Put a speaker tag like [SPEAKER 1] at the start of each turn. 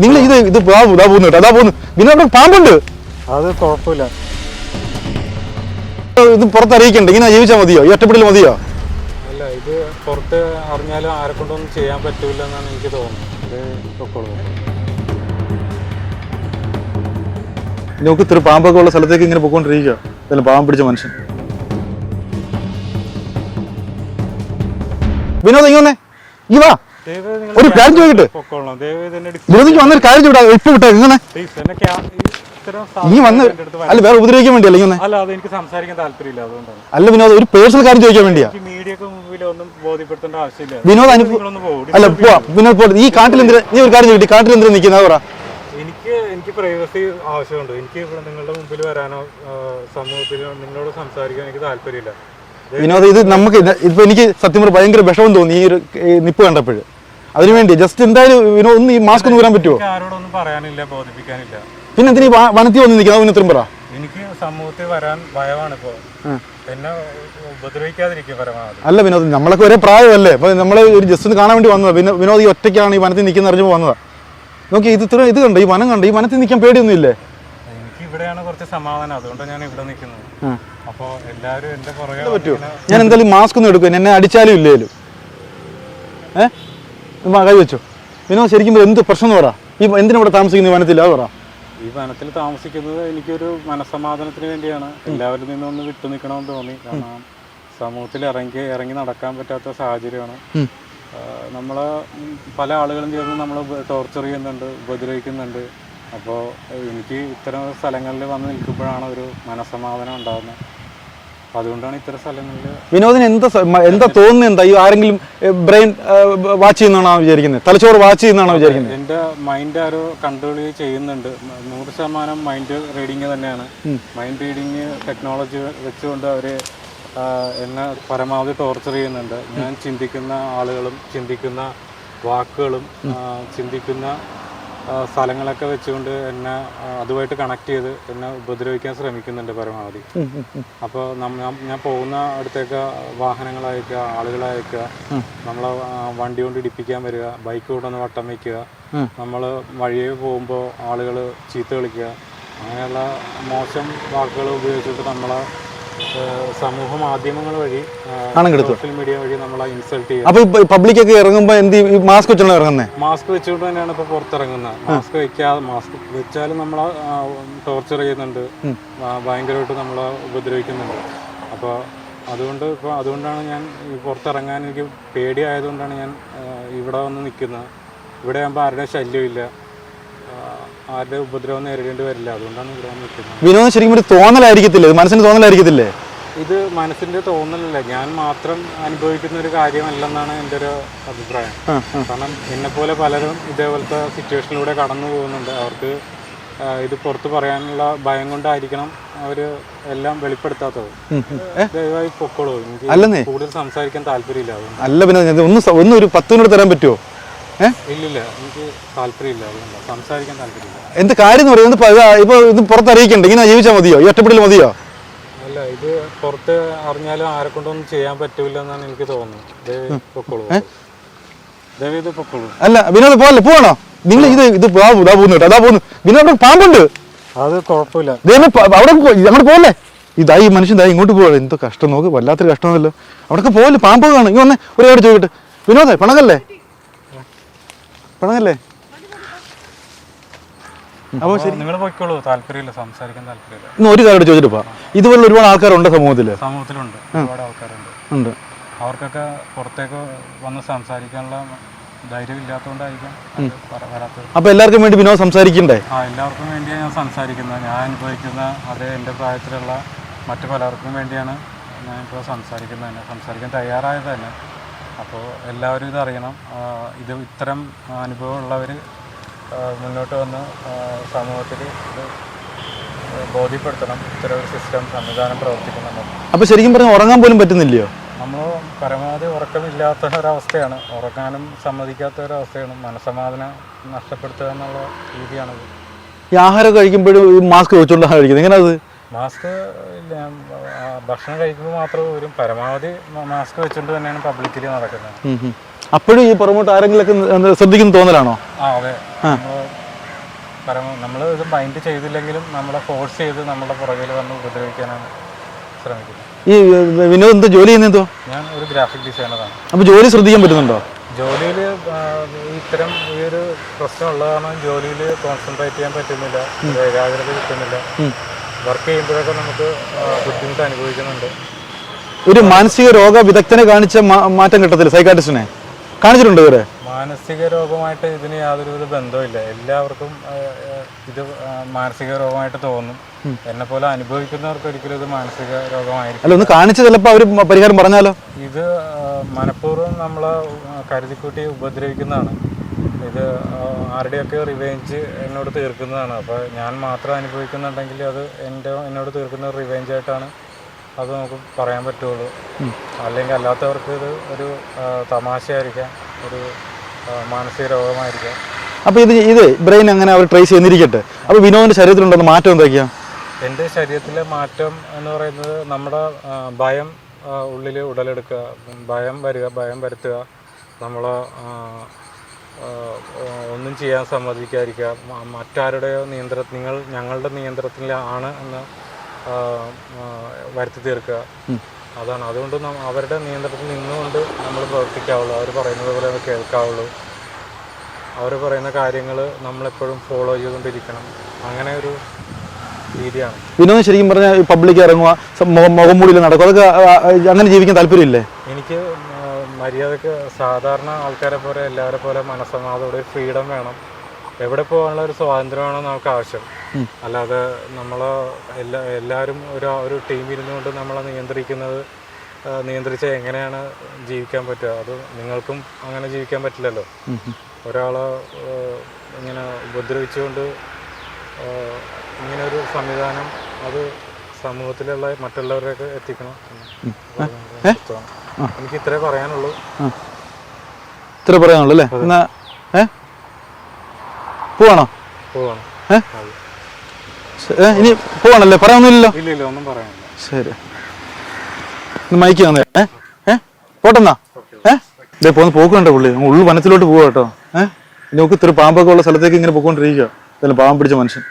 [SPEAKER 1] നിങ്ങൾ ഇത് ഇത് ഇതാ പോകുന്നു കേട്ടോ അതാ പോകുന്നു പിന്നെ അവിടെ പാമ്പുണ്ട്.
[SPEAKER 2] അത് കുഴപ്പമില്ല.
[SPEAKER 1] ഇത് പുറത്തറിയിക്കണ്ട ഇങ്ങനെ ജീവിച്ചാൽ മതിയോ? ഈ ഒറ്റപ്പെടൽ മതിയോ?
[SPEAKER 2] അല്ല ഇത് പുറത്ത് അറിഞ്ഞാലും ആരെ കൊണ്ടൊന്നും ചെയ്യാൻ പറ്റൂല എന്നാണ് എനിക്ക് തോന്നുന്നത്. ഇത്
[SPEAKER 1] ഇത്തിരി പാമ്പൊക്കെ ഉള്ള സ്ഥലത്തേക്ക് ഇങ്ങനെ പോയിക്കൊണ്ടിരിക്കുക ഇതിൽ പാമ്പ് പിടിച്ച മനുഷ്യൻ. വിനോദ് ഇങ്ങനെ ഈ വാ. ഒരു കാര്യം ചോദിക്കട്ടെ? വിനോദിക്ക് വന്നൊരു കാര്യം ചോദിട്ടാ ഇപ്പൊ വിട്ടാ ഇങ്ങനെ നീ വന്ന് അല്ല വേറെ ഉപദ്രവിക്കാൻ വേണ്ടിയല്ല ഇങ്ങനെ
[SPEAKER 2] അല്ല അത് എനിക്ക് സംസാരിക്കാൻ താല്പര്യമില്ല അതുകൊണ്ടാണ്.
[SPEAKER 1] അല്ല വിനോദ് ഒരു പേഴ്സണൽ കാര്യം ചോദിക്കാൻ വേണ്ടിയാ.
[SPEAKER 2] മീഡിയക്ക് മുമ്പിൽ ഒന്നും ബോധ്യപ്പെടുത്തേണ്ട ആവശ്യമില്ല.
[SPEAKER 1] വിനോദ് അനുഭവം അല്ല പോവാ. വിനോദ് പോ ഈ കാട്ടിൽ എന്തിനാ നീ ഒരു കാര്യം ചോദിച്ചു കാട്ടിൽ എന്തിനാ നിൽക്കുന്നത് പറ.
[SPEAKER 2] എനിക്ക് എനിക്ക് പ്രൈവസി ആവശ്യമുണ്ട്. എനിക്ക് നിങ്ങളുടെ മുമ്പിൽ വരാനോ സമൂഹത്തിലോ സമൂഹത്തിൽ നിങ്ങളോട് സംസാരിക്കാൻ എനിക്ക് താല്പര്യമില്ല.
[SPEAKER 1] വിനോദ് ഇത് നമുക്ക് ഇപ്പൊ എനിക്ക് സത്യം പറഞ്ഞാൽ ഭയങ്കര വിഷമം തോന്നി ഈ ഒരു നിപ്പ് കണ്ടപ്പോൾ അതിനുവേണ്ടി ജസ്റ്റ് എന്തായാലും വിനോദ് ഒന്ന് ഈ മാസ്ക് ഒന്ന് വരാൻ പറ്റുമോ
[SPEAKER 2] ആരോടൊന്നും പറയാനില്ല ബോധിപ്പിക്കാനില്ല.
[SPEAKER 1] പിന്നെ എന്തിനീ വനത്തിൽ വന്ന് നിൽക്കുന്നത്? അവന് ഇത്രയും പറ.
[SPEAKER 2] എനിക്ക് സമൂഹത്തിൽ വരാൻ ഭയമാണ് ഇപ്പോ. എന്നെ ഉപദ്രവിക്കാതിരിക്കും പരമാവധി.
[SPEAKER 1] അല്ല വിനോദ് നമ്മളൊക്കെ ഒരേ പ്രായമല്ലേ? അപ്പൊ നമ്മൾ ഒരു ജസ്റ്റ് ഒന്ന് കാണാൻ വേണ്ടി വന്നതാണ് പിന്നെ വിനോദ് ഈ ഒറ്റയ്ക്കാണ് ഈ വനത്തിൽ നിൽക്കുന്ന അറിഞ്ഞപ്പോൾ വന്നതാ. നോക്കി ഇത് ഇത്ര ഇത് കണ്ടോ? ഈ വനം കണ്ടോ? ഈ വനത്തിൽ നിൽക്കാൻ പേടിയൊന്നും ഇല്ലേ
[SPEAKER 2] എനിക്ക് ഇവിടെയാണ് കുറച്ച് സമാധാനം. അതുകൊണ്ട് ഞാൻ ഇവിടെ നിൽക്കുന്നത്.
[SPEAKER 1] അപ്പോൾ
[SPEAKER 2] അപ്പോ എല്ലാവരും എന്റെ പുറകെ
[SPEAKER 1] പറ്റുമോ ഞാൻ എന്തായാലും മാസ്ക് ഒന്നും എടുക്കും എന്നെ അടിച്ചാലും ഇല്ലേലും? ഏ? കൈ വെച്ചോ. വിനോദ് ശരിക്കും എന്ത് പ്രശ്നം എന്ന് പറ. ഈ എന്തിനാ ഇവിടെ താമസിക്കുന്ന വനത്തിൽ അത് പറ.
[SPEAKER 2] ഈ വനത്തിൽ താമസിക്കുന്നത് എനിക്കൊരു മനസ്സമാധാനത്തിന് വേണ്ടിയാണ്. എല്ലാവരിൽ നിന്നും ഒന്ന് വിട്ടു നിൽക്കണമെന്ന് തോന്നി. കാരണം സമൂഹത്തിൽ ഇറങ്ങി ഇറങ്ങി നടക്കാൻ പറ്റാത്ത സാഹചര്യമാണ്. നമ്മളെ പല ആളുകളും ചേർന്ന് നമ്മളെ ടോർച്ചർ ചെയ്യുന്നുണ്ട് ഉപദ്രവിക്കുന്നുണ്ട്. അപ്പോൾ എനിക്ക് ഇത്തരം സ്ഥലങ്ങളിൽ വന്ന് നിൽക്കുമ്പോഴാണ് ഒരു മനസമാധാനം ഉണ്ടാകുന്നത് അതുകൊണ്ടാണ് ഇത്തരം സ്ഥലങ്ങളിൽ
[SPEAKER 1] വിനോദിന് എന്താ എന്താ തോന്നുന്നത്? എന്താ? ഈ ആരെങ്കിലും ബ്രെയിൻ വാച്ച് ചെയ്യുന്നതാണോ വിചാരിക്കുന്നത്? തലച്ചോറ് വാച്ച് ചെയ്യുന്നതാണോ വിചാരിക്കുന്നത്?
[SPEAKER 2] എന്റെ മൈൻഡ് ആരോ കൺട്രോൾ ചെയ്യുന്നുണ്ട്. നൂറ് ശതമാനം മൈൻഡ് റീഡിങ് തന്നെയാണ്. മൈൻഡ് റീഡിങ് ടെക്നോളജി വെച്ചുകൊണ്ട് അവർ എന്നെ പരമാവധി ടോർച്ചർ ചെയ്യുന്നുണ്ട്. ഞാൻ ചിന്തിക്കുന്ന ആളുകളും ചിന്തിക്കുന്ന വാക്കുകളും ചിന്തിക്കുന്ന സ്ഥലങ്ങളൊക്കെ വെച്ചുകൊണ്ട് എന്നെ അതുമായിട്ട് കണക്ട് ചെയ്ത് എന്നെ ഉപദ്രവിക്കാൻ ശ്രമിക്കുന്നുണ്ട് പരമാവധി. അപ്പോൾ ഞാൻ പോകുന്ന അടുത്തേക്ക് വാഹനങ്ങൾ അയക്കുക ആളുകളെ അയക്കുക നമ്മളെ വണ്ടി കൊണ്ട് ഇടിപ്പിക്കാൻ വരിക ബൈക്ക് കൊണ്ടൊന്ന് വട്ടം വയ്ക്കുക നമ്മൾ വഴിയെ പോകുമ്പോൾ ആളുകൾ ചീത്ത കളിക്കുക അങ്ങനെയുള്ള മോശം വാക്കുകൾ ഉപയോഗിച്ചിട്ട് നമ്മളെ സമൂഹ മാധ്യമങ്ങൾ വഴി സോഷ്യൽ മീഡിയ വഴി നമ്മളെ ഇൻസൾട്ട് ചെയ്യുക
[SPEAKER 1] അപ്പൊ ഇപ്പൊ പബ്ലിക് ഒക്കെ ഇറങ്ങുമ്പോ എന്ത് മാസ്ക് വെച്ചോണ്ട് ഇറങ്ങുന്നത്
[SPEAKER 2] മാസ്ക് വെച്ചുകൊണ്ട് തന്നെയാണ് ഇപ്പൊ പുറത്തിറങ്ങുന്നത് മാസ്ക് വെക്കാതെ മാസ്ക് വെച്ചാലും നമ്മളെ ടോർച്ചർ ചെയ്യുന്നുണ്ട്. ഭയങ്കരമായിട്ട് നമ്മളെ ഉപദ്രവിക്കുന്നുണ്ട്. അപ്പോൾ അതുകൊണ്ട് ഇപ്പോൾ അതുകൊണ്ടാണ് ഞാൻ പുറത്തിറങ്ങാൻ എനിക്ക് പേടിയായതുകൊണ്ടാണ് ഞാൻ ഇവിടെ വന്ന് നിൽക്കുന്നത്. ഇവിടെ ആകുമ്പോൾ ആരുടെ ശല്യമില്ല ആരുടെ ഉപദ്രവം നേരിടേണ്ടി വരില്ല. അതുകൊണ്ടാണ് ഇവിടെ നിൽക്കുന്നത്.
[SPEAKER 1] വിനോദം ശരിക്കും ഒരു തോന്നലായിരിക്കത്തില്ലേ? ഇത് മനസ്സിന് തോന്നലായിരിക്കത്തില്ലേ?
[SPEAKER 2] ഇത് മനസ്സിന്റെ തോന്നലല്ല. ഞാൻ മാത്രം അനുഭവിക്കുന്ന ഒരു കാര്യമല്ലെന്നാണ് എന്റെ ഒരു അഭിപ്രായം. കാരണം എന്നെ പോലെ പലരും ഇതേപോലത്തെ സിറ്റുവേഷനിലൂടെ കടന്നു പോകുന്നുണ്ട്. അവർക്ക് ഇത് പുറത്തു പറയാനുള്ള ഭയം കൊണ്ടായിരിക്കണം അവർ എല്ലാം വെളിപ്പെടുത്താത്തത്. ദയവായി പൊക്കോളൂ. എനിക്ക്. കൂടുതൽ സംസാരിക്കാൻ താല്പര്യമില്ല.
[SPEAKER 1] അല്ല പിന്നെ ഒന്നും ഒന്ന് ഒരു പത്ത് മിനിറ്റ് തരാൻ പറ്റുമോ എന്ത് കാര്യം എന്ന് പറയുന്നത്? ഇപ്പൊ ഇതാ, പുറത്തറിയിക്കണ്ട ഇങ്ങനെ ജീവിച്ചാൽ മതിയോ? ഈ ഒറ്റപ്പെടൽ മതിയോ?
[SPEAKER 2] അല്ല ഇത് പുറത്ത് അറിഞ്ഞാലും ആരെ കൊണ്ടൊന്നും ചെയ്യാൻ പറ്റൂല എന്നാണ് എനിക്ക് തോന്നുന്നത്.
[SPEAKER 1] അല്ല വിനോദ് പോകല്ലേ പോകണോ നിങ്ങൾ ഇത് ഇത് പോകുന്നു കേട്ടോ അതാ പോകുന്നു വിനോദ് പാമ്പുണ്ട്?
[SPEAKER 2] അത് കുഴപ്പമില്ല.
[SPEAKER 1] അവിടെ അങ്ങോട്ട് പോകല്ലേ ഇതാ ഈ മനുഷ്യൻ ദാ ഇങ്ങോട്ട് പോവാ എന്തോ കഷ്ടം നോക്ക് വല്ലാത്തൊരു കഷ്ടമല്ലോ അവിടെ പോകല്ലേ പാമ്പ് കാണും. ഇങ്ങനെ ഒരു ചോദിക്കട്ടെ. വിനോദേ പണകല്ലേ? പണകല്ലേ അപ്പോൾ ശരി.
[SPEAKER 2] നിങ്ങൾ പോയിക്കോളൂ. താല്പര്യമില്ല. സംസാരിക്കാൻ താല്പര്യമില്ല.
[SPEAKER 1] ഇന്ന് ഒരു കാര്യം ചോദിച്ചിട്ട് പോവാം. ഇതുപോലെ ഒരുപാട് ആൾക്കാരുണ്ട് സമൂഹത്തിൽ
[SPEAKER 2] സമൂഹത്തിലുണ്ട്. ഒരുപാട് ആൾക്കാരുണ്ട്.
[SPEAKER 1] ഉണ്ട്.
[SPEAKER 2] അവർക്കൊക്കെ പുറത്തേക്ക് വന്ന് സംസാരിക്കാനുള്ള ധൈര്യം ഇല്ലാത്തതുകൊണ്ടായിരിക്കാം വരാത്തത്.
[SPEAKER 1] അപ്പോൾ എല്ലാവർക്കും വേണ്ടി വിനോദ് സംസാരിക്കണ്ടേ?
[SPEAKER 2] ആ എല്ലാവർക്കും വേണ്ടിയാണ് ഞാൻ സംസാരിക്കുന്നത്. ഞാൻ അനുഭവിക്കുന്ന അതേ എന്റെ പ്രായത്തിലുള്ള മറ്റു പലർക്കും വേണ്ടിയാണ് ഞാൻ ഇപ്പോൾ സംസാരിക്കുന്നത്. തന്നെ സംസാരിക്കാൻ തയ്യാറായത് തന്നെ. അപ്പോൾ എല്ലാവരും ഇതറിയണം. ഇത് ഇത്തരം അനുഭവമുള്ളവർ മുന്നോട്ട് വന്ന് സമൂഹത്തിൽ ഇത് ബോധ്യപ്പെടുത്തണം. ഇത്തരം ഒരു സിസ്റ്റം സംവിധാനം പ്രവർത്തിക്കുന്നുണ്ട്
[SPEAKER 1] അപ്പോൾ ശരിക്കും പറഞ്ഞാൽ ഉറങ്ങാൻ പോലും പറ്റുന്നില്ലയോ?
[SPEAKER 2] നമ്മൾ പരമാവധി ഉറക്കമില്ലാത്ത ഒരവസ്ഥയാണ് ഉറങ്ങാനും സമ്മതിക്കാത്ത ഒരവസ്ഥയാണ് മനസ്സമാധാനം നഷ്ടപ്പെടുത്തുക എന്നുള്ള രീതിയാണത്.
[SPEAKER 1] ഈ ആഹാരം കഴിക്കുമ്പോഴും ഈ മാസ്ക് വെച്ചുകൊണ്ട് കഴിക്കുന്നത്. എങ്ങനെയാണ് അത്?
[SPEAKER 2] മാസ്ക് ഇല്ല, ഭക്ഷണം കഴിക്കുമ്പോൾ മാത്രമേ വരും പരമാവധി മാസ്ക് വെച്ചുകൊണ്ട് തന്നെയാണ് പബ്ലിക്കിൽ നടക്കുന്നത്.
[SPEAKER 1] അപ്പോഴും ഈ പുറമോട്ട് ആരെങ്കിലൊക്കെ എന്താ ശ്രദ്ധിക്കുന്ന തോന്നലാണോ?
[SPEAKER 2] ആ അതെ. നമ്മൾ ഇത് മൈൻഡ് ചെയ്തില്ലെങ്കിലും നമ്മളെ ഫോഴ്സ് ചെയ്ത് നമ്മുടെ പുറകിൽ വന്ന് ഉപദ്രവിക്കാനാണ് ശ്രമിക്കുന്നത്.
[SPEAKER 1] ഈ വിനോദ് എന്താ ജോലി ചെയ്യുന്നതോ
[SPEAKER 2] ഞാൻ ഒരു ഗ്രാഫിക് ഡിസൈനറാണ്.
[SPEAKER 1] അപ്പോൾ ജോലി ശ്രദ്ധിക്കാൻ പറ്റുന്നുണ്ടോ?
[SPEAKER 2] ജോലിയിൽ ഇത്തരം ഈ ഒരു പ്രശ്നം ഉള്ള കാരണം ജോലിയിൽ കോൺസെൻട്രേറ്റ് ചെയ്യാൻ പറ്റുന്നില്ല. ഏകാഗ്രത കിട്ടുന്നില്ല. വർക്ക് ചെയ്യുമ്പോഴൊക്കെ നമുക്ക് ബുദ്ധിമുട്ട് അനുഭവിക്കുന്നുണ്ട്.
[SPEAKER 1] ഒരു മാനസിക രോഗ വിദഗ്ധനെ കാണിച്ച മാറ്റം കിട്ടത്തില്ല സൈക്കാട്രിസ്റ്റിനെ കാണിച്ചിട്ടുണ്ട് ഇവരെ
[SPEAKER 2] മാനസിക രോഗമായിട്ട് ഇതിന് യാതൊരുവിധ ബന്ധമില്ല എല്ലാവർക്കും ഇത് മാനസിക രോഗമായിട്ട് തോന്നും. എന്നെ പോലെ അനുഭവിക്കുന്നവർക്ക് ഒരിക്കലും ഇത് മാനസിക രോഗമായിരിക്കും
[SPEAKER 1] അല്ല ഒന്ന് കാണിച്ച് ചിലപ്പോൾ അവർ പരിഹാരം പറഞ്ഞാലോ?
[SPEAKER 2] ഇത് മനഃപൂർവം നമ്മളെ കരുതിക്കൂട്ടി ഉപദ്രവിക്കുന്നതാണ്. ഇത് ആരുടെയൊക്കെ റിവെഞ്ച് എന്നോട് തീർക്കുന്നതാണ്. അപ്പോൾ ഞാൻ മാത്രം അനുഭവിക്കുന്നുണ്ടെങ്കിൽ അത് എന്റെ എന്നോട് തീർക്കുന്ന റിവെഞ്ച് ആയിട്ടാണ് അത് നമുക്ക് പറയാൻ പറ്റുള്ളൂ. അല്ലെങ്കിൽ അല്ലാത്തവർക്ക് ഇത് ഒരു തമാശയായിരിക്കാം. ഒരു മാനസിക രോഗമായിരിക്കാം.
[SPEAKER 1] അപ്പോൾ ഇത് ഇത് ബ്രെയിൻ അങ്ങനെ അവർ ട്രേസ് ചെയ്തിരിക്കട്ടെ? അപ്പോൾ വിനോദിന്റെ ശരീരത്തിലുണ്ടെന്ന് മാറ്റം എന്തൊക്കെയാ?
[SPEAKER 2] എന്റെ ശരീരത്തിലെ മാറ്റം എന്ന് പറയുന്നത് നമ്മുടെ ഭയം ഉള്ളിൽ ഉടലെടുക്കുക. ഭയം വരിക ഭയം വരുത്തുക. നമ്മൾ ഒന്നും ചെയ്യാൻ സമ്മതിക്കാതിരിക്കുക മറ്റാരുടെയോ നിയന്ത്ര നിങ്ങൾ ഞങ്ങളുടെ നിയന്ത്രണത്തിലാണ് എന്ന് വരുത്തി തീർക്കുക. അതാണ്. അതുകൊണ്ട് അവരുടെ നിയന്ത്രണത്തിൽ നിന്നുകൊണ്ട് നമ്മൾ പ്രവർത്തിക്കാവുള്ളൂ. അവർ പറയുന്നത് പോലെ കേൾക്കാവുള്ളൂ. അവർ പറയുന്ന കാര്യങ്ങൾ നമ്മളെപ്പോഴും ഫോളോ ചെയ്തുകൊണ്ടിരിക്കണം. അങ്ങനെ ഒരു രീതിയാണ്.
[SPEAKER 1] വിനോദ് ശരിക്കും പറഞ്ഞാൽ പബ്ലിക് ഇറങ്ങുക മുഖം മൂടിയിൽ നടക്കുക അതൊക്കെ അങ്ങനെ ജീവിക്കാൻ താല്പര്യമില്ലേ?
[SPEAKER 2] എനിക്ക് മര്യാദയ്ക്ക് സാധാരണ ആൾക്കാരെ പോലെ എല്ലാവരെ പോലെ മനസ്സമാതോടെ ഒരു ഫ്രീഡം വേണം. എവിടെ പോകാനുള്ള ഒരു സ്വാതന്ത്ര്യമാണ് നമുക്ക് ആവശ്യം. അല്ലാതെ നമ്മൾ എല്ലാ എല്ലാവരും ഒരു ഒരു ടീം ഇരുന്നുകൊണ്ട് നമ്മളെ നിയന്ത്രിക്കുന്നത് നിയന്ത്രിച്ച എങ്ങനെയാണ് ജീവിക്കാൻ പറ്റുക? അത് നിങ്ങൾക്കും അങ്ങനെ ജീവിക്കാൻ പറ്റില്ലല്ലോ. ഒരാളെ ഇങ്ങനെ ഉപദ്രവിച്ചുകൊണ്ട് ഇങ്ങനൊരു ഇങ്ങനെ ഒരു സംവിധാനം അത് സമൂഹത്തിലുള്ള മറ്റുള്ളവരൊക്കെ എത്തിക്കണം. എനിക്ക് ഇത്രേ പറയാനുള്ളൂ.
[SPEAKER 1] ഇത്ര പറയാനുള്ളൂ അല്ലേ? എന്നാ ഏ? പോവാണോ? ഏ? ഇനി പോവാണല്ലേ? പറയാനൊന്നുമില്ലല്ലോ.
[SPEAKER 2] ഇല്ല ഒന്നും പറയാനില്ല.
[SPEAKER 1] ശരി. മൈക്ക് തന്നെ ഏ? ഏ? പോട്ടെന്നാ? ഏ? ഇതേ പോന്ന് പോക്കുണ്ടോ പുള്ളി. ഉള്ളു വനത്തിലോട്ട് പോവാ കേട്ടോ. ഏ? നോക്ക് ഇത്ര പാമ്പൊക്കെ ഉള്ള സ്ഥലത്തേക്ക് ഇങ്ങനെ പോയിക്കൊണ്ടിരിക്കുക. പാമ്പ് പിടിച്ച മനുഷ്യൻ.